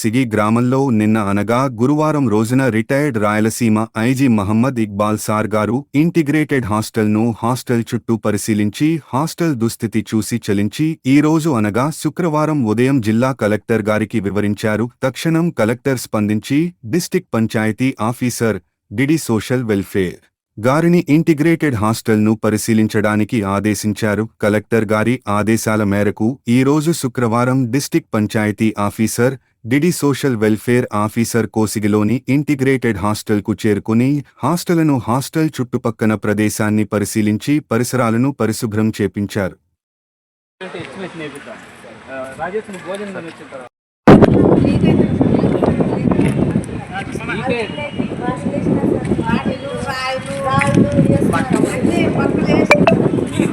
సిగి గ్రామంలో నిన్న అనగా గురువారం రోజున retired Rayalaseema IG Mohammed Iqbal sir గారు ఇంటిగ్రేటెడ్ హాస్టల్ను హాస్టల్ చుట్టూ పరిశీలించి హాస్టల్ దుస్థితి చూసి చలించి ఈ రోజు అనగా శుక్రవారం ఉదయం జిల్లా కలెక్టర్ గారికి వివరించారు. తక్షణం కలెక్టర్ స్పందించి district panchayat officer DD social welfare గారిని ఇంటిగ్రేటెడ్ హాస్టల్ను పరిశీలించడానికి ఆదేశించారు. కలెక్టర్ గారి ఆదేశాల మేరకు ఈ రోజు శుక్రవారం district panchayat officer DD social welfare officer కోసిగిలోని integrated హాస్టల్కు చేరుకుని హాస్టళ్ళను హాస్టల్ చుట్టుపక్కన ప్రదేశాన్ని పరిశీలించి పరిసరాలను పరిశుభ్రం చేపించారు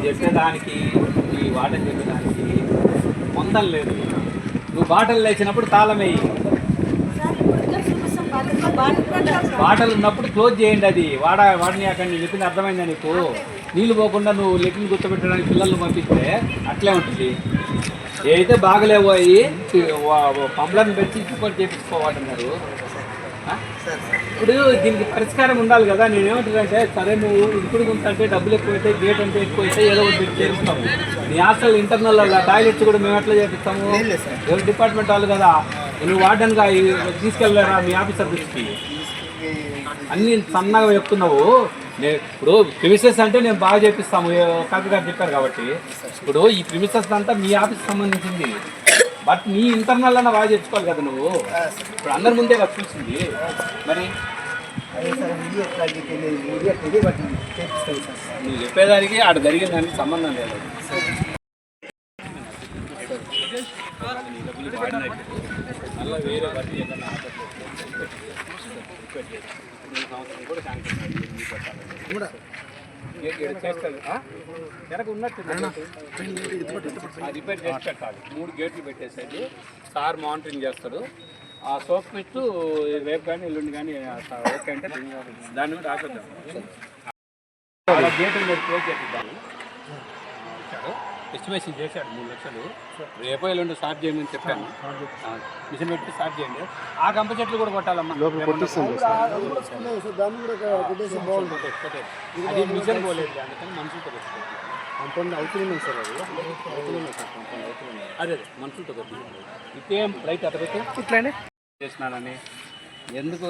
చెప్పేదానికి ఈ వాటర్ చెప్పేదానికి పొందం లేదు నువ్వు బాటలు లేచినప్పుడు తాళం వేయి. బాటలు ఉన్నప్పుడు క్లోజ్ చేయండి అది. వాడ వాడిని అక్కడ నేను చెప్పింది అర్థమైందా నీకు? నీళ్ళు పోకుండా నువ్వు లెక్కలు గుర్తుపెట్టడానికి పిల్లల్ని పంపిస్తే అట్లే ఉంటుంది. ఏదైతే బాగలేవో అయ్యి పంపులను పెట్టి ఇంకోటి చేపించుకోవాలన్నారు. ఇప్పుడు దీనికి పరిష్కారం ఉండాలి కదా నేను ఏమంటానంటే సరే నువ్వు ఇప్పుడు అంటే డబ్బులు ఎక్కువైతే గేట్ అంటే ఎక్కువ అయితే ఏదో ఒకటి చేస్తాము నీ హాస్టల్ ఇంటర్నల్ టాయిలెట్స్ కూడా మేము ఎట్లా చేపిస్తాము? ఎవరు డిపార్ట్మెంట్ వాళ్ళు కదా నువ్వు వార్డెన్గా తీసుకెళ్ళారా మీ ఆఫీసర్ దృష్టికి అన్ని సన్నగా చెప్తున్నావు. నే- ఇప్పుడు ప్రిమిసెస్ అంటే నేను బాగా చేపిస్తాము కాపీ గారు చెప్పారు కాబట్టి. ఇప్పుడు ఈ ప్రిమిసెస్ అంతా మీ ఆఫీస్ సంబంధించింది. బట్ నీ ఇంటర్నల్ అన్న బాగా తెచ్చుకోవాలి కదా నువ్వు? ఇప్పుడు అందరి ముందే కదా చూసింది. మరి? నువ్వు చెప్పేదానికి ఆడ జరిగిన దానికి సంబంధం లేదు. మళ్ళీ వేరే కూడా శాంక్షన్. వెనక ఉన్నట్టు రిపేర్ చేసి పెట్టాలి. మూడు గేట్లు పెట్టేసేది. సార్ మానిటరింగ్ చేస్తాడు. ఆ సోప్ పెట్టు రేపు కానీ ఎల్లుండి కానీ ఓకే అంటే దాన్ని కూడా రాసేద్దాం. అలా గేట్ మీద క్లోజ్ ఇచ్చాడు ఎస్టిమేషన్ చేశాడు మూడు లక్షలు. రేపో ఎల్లుండి స్టార్ట్ చేయమని చెప్పాను. ఆ, మిషన్ పెట్టి స్టార్ట్ చేయండి. ఆ కంప చెట్లు కూడా కొట్టాలమ్మా. కొట్టే- అది మిషన్ పోలేదు అందుకని మనుషులతో పెట్టుకోవాలి అదే. అదే మనుషులతో పెట్టుకోవాలి ఇదేం రైట్ పెట్టి. ఇట్లానే? చేసినానని. ఎందుకు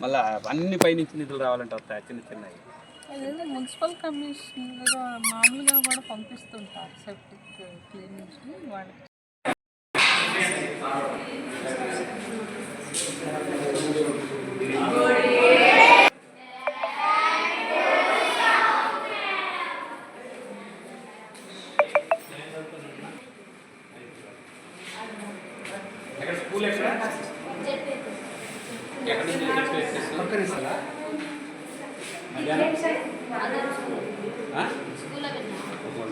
మళ్ళీ అన్ని పైనుంచి నిధులు రావాలంటే వస్తాయి? చిన్న చిన్నవి. మున్సిపల్ కమిషనర్ మామూలుగా కూడా పంపిస్తుంటారు సెప్టిక్ క్లీనింగ్స్ వాళ్ళకి. ఎక్కడ స్కూల్ ఎక్కడ? ఎక్కడ నుంచి తెచ్చుకోవాలి? మధ్యాహ్నం ఆ? ఓహో,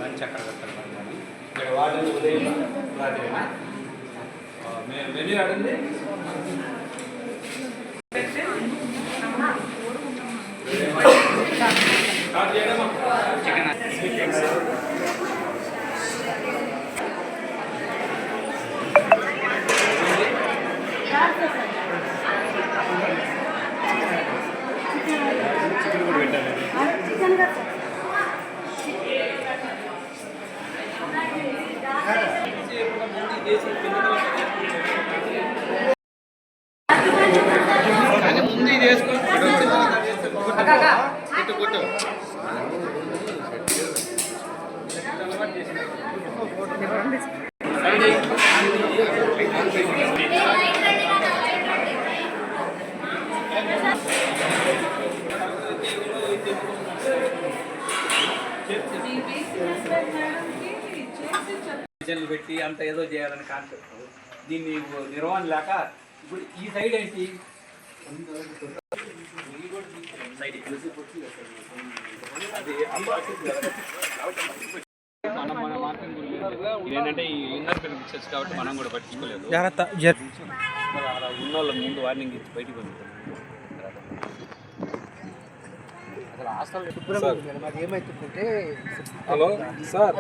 లంచ్ అక్కడ పెట్టాలి ఇక్కడ వార్డెన్ ఉదయం రాత్రినా ఆ, మె- ఆడింది స్టార్ట్ చేయడమా చికెన్ కానీ ముందు ఇది వేసుకొని కొట్టు కొట్టు సైడ్ అయ్యి. డిజైన్లు పెట్టి అంత ఏదో చేయాలని కాన్సెప్ట్ దీన్ని నిర్వహణ లేక ఇప్పుడు ఈ సైడ్ ఏంటి? సైడ్ అది మనం మన మార్కెట్ ఏంటంటే ఈ ఇన్నర్ బెనిఫిట్స్ కాబట్టి మనం కూడా పట్టించుకోలేదు. జాగ్రత్త ఉన్న వాళ్ళ ముందు వార్నింగ్ ఇచ్చి బయటికి పంపుతాం అసలు హాస్టల్ శుభ్రంగా మేడం అది ఏమవుతుందంటే హలో సార్.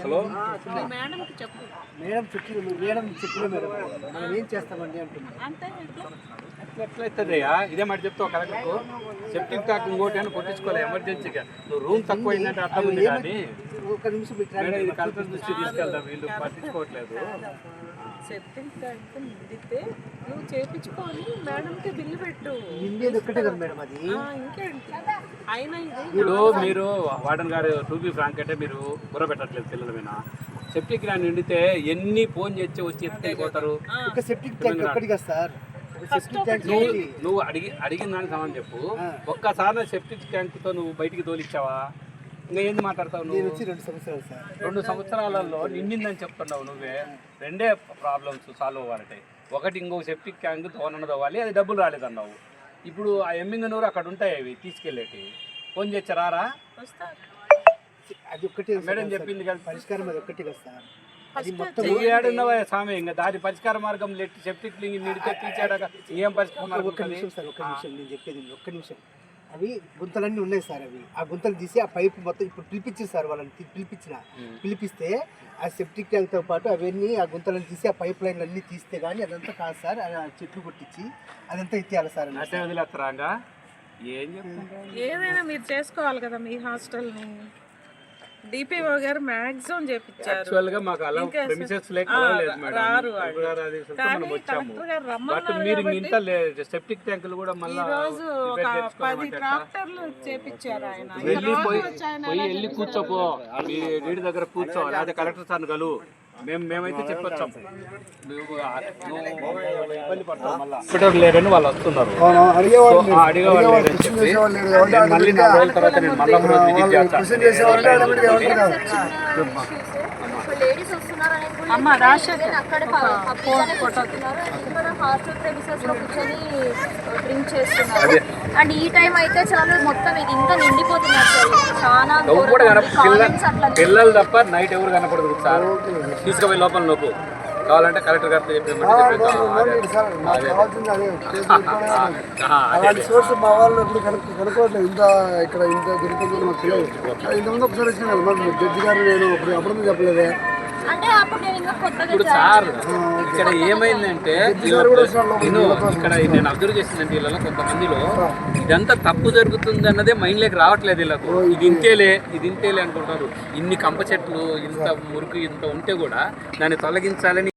హలో. మేడం చెప్పిన మేడం చెప్పిన మేడం. మనం ఏం చేస్తామండి అంటున్నాం అంతే ఇట్లా అట్లా ఎట్లయితుందయ్యా? ఇదే మాట చెప్తావు కరెక్ట్కు సెప్టిక్ ట్యాంక్ ఇంకోటి అని కొట్టించుకోవాలి ఎమర్జెన్సీగా. నువ్వు రూమ్ తక్కువ అయిందంటే అర్థం ఉంది కానీ. ఒక నిమిషం మీరు మేడం ఇది కలెక్టర్ దృష్టి తీసుకెళ్తాం వీళ్ళు పట్టించుకోవట్లేదు. సెప్టింగ్ ట్యాంక్ నిండితే నువ్వు చేపించుకొని మేడంకి బిల్లు పెట్టు. నిండేది ఒక్కటే కదా మేడం అది? ఆ, ఇంకేంటి అయినా ఇది ఇప్పుడు మీరు వార్డెన్ గారు టూ బీ ఫ్రాంక్ అంటే మీరు బుర్ర పెట్టట్లేదు పిల్లల మీద సెప్టిక్ గ్రాండ్ నిండితే ఎన్ని ఫోన్ చేసి వచ్చి ఎత్తుకెళ్ళిపోతారు? ఒక సెప్టిక్ ట్యాంక్ సార్. ట్యాంక్ నువ్వు? నువ్వు అడిగి అడిగిన దానికి సమానం చెప్పు. ఒక్కసారి సెప్టిక్ ట్యాంక్తో నువ్వు బయటికి తోలిచ్చావా? ఇంకా ఏంది మాట్లాడతావు నేను నువ్వు వచ్చి రెండు సంవత్సరాలు సార్. రెండు సంవత్సరాలలో నిండిందని చెప్తున్నావు నువ్వే. రెండే ప్రాబ్లమ్స్ సాల్వ్ అవ్వాలంటే. ఒకటి ఇంకో సెప్టిక్ ట్యాంక్ తోనన్నది అవ్వాలి అది డబ్బులు రాలేదన్నావు. ఇప్పుడు ఆ ఎమ్మింగనూరు అక్కడ ఉంటాయి అవి తీసుకెళ్ళేటి. ఫోన్ చేసి రారా? వస్తారు అది ఒక్కటే మేడం చెప్పింది కదా. పరిష్కారం అది ఒక్కటే కదా సార్. అది మొత్తం చెయ్యాడున్నవా స్వామి? ఇంకా దాని పరిష్కార మార్గం లెట్టి సెప్టిక్ లింగ్ నిడితే తీసాడాక ఏం పరిష్కార మార్గం ఒక్క? నిమిషం సార్ ఒక్క నిమిషం నేను చెప్పేది ఒక్క నిమిషం. అవి గుంతలన్నీ ఉన్నాయి సార్ అవి. ఆ గుంతలు తీసి ఆ పైప్ మొత్తం ఇప్పుడు పిలిపించింది సార్ వాళ్ళని పిలిపించిన. పిలిపిస్తే ఆ సెప్టిక్ ట్యాంక్తో పాటు అవన్నీ ఆ గుంతలను తీసి ఆ పైప్ లైన్లు అన్నీ తీస్తే కానీ అదంతా కాదు సార్ అది ఆ చెట్లు కొట్టించి అదంతా ఎత్తేయాలి సార్ ఏం ఏదైనా మీరు చేసుకోవాలి కదా మీ హాస్టల్ని. డిపిఓ గారు మ్యాక్సిమం చేపించారు. గా మాకు అలా ఇంకా ప్రెమిసెస్ లేక ఆ, లేదు మేడం. రారు వాళ్ళు. ఇప్పుడు గారు అది చూస్తే మనం కానీ వచ్చాము. కలెక్టర్ గారు బట్ రమ్మన్నారు మీరు కాబట్టి ఇంత సెప్టిక్ ట్యాంకులు కూడా ఈ మళ్ళీ రోజు ఒక పది ట్రాక్టర్లు చేపించారు ఆయన. వెళ్ళి రోజు పోయి వచ్చి ఆయన పోయి ఎలా వెళ్ళి? కూర్చోపో. మీ దగ్గర కూర్చో. లేకపోతే కలెక్టర్ సార్ కలు మేము మేమైతే చెప్పొచ్చాం. ఇప్పటివరకు లేరని వాళ్ళు వస్తున్నారు. అడిగేవాళ్ళు లేరని చెప్పి మళ్ళీ నాలుగు రోజుల తర్వాత నేను మళ్ళీ విజిట్ చేస్తాను లేడీస్ వస్తున్నారు అనేది కూడా అమ్మ రాజశేఖర్. అక్కడ చెప్తున్నారు ఇక్కడ హాస్టల్ ప్రెమిసెస్లో కూర్చొని డ్రింక్ చేస్తున్నారు. అండ్ ఈ టైం అయితే చాలు మొత్తం ఇది ఇంకా నిండిపోతుంది అసలు. చాలా పిల్లలు తప్ప నైట్ ఎవరు కనపడదు. సార్ తీసుకుపోయి లోపల నొప్పు కావాలంటే కలెక్టర్ గారితో. అలాంటి సోర్స్ మా వాళ్ళు కనుక్కోవట్లేదు. ఇంత ఇక్కడ ఇంత దొరుకుతుంది మాకు తెలియదు. ఇంతకుముందు ఒకసారి వచ్చిన జడ్జి గారు నేను అప్పుడు అప్పుడు చెప్పలేదే. అంటే అప్పుడు నేను ఇంకా కొత్తగా ఇప్పుడు సార్ ఇక్కడ ఏమైందంటే నేను ఇక్కడ నేను అబ్జర్వ్ చేసిందంటే వీళ్ళలో కొంతమందిలో ఇదంతా తప్పు జరుగుతుంది అన్నదే మైండ్లోకి రావట్లేదు వీళ్ళకు. ఇది ఇంతేలే ఇది ఇంతేలే అనుకుంటారు. ఇన్ని కంప చెట్లు ఇంత మురికి ఇంత ఉంటే కూడా దాన్ని తొలగించాలని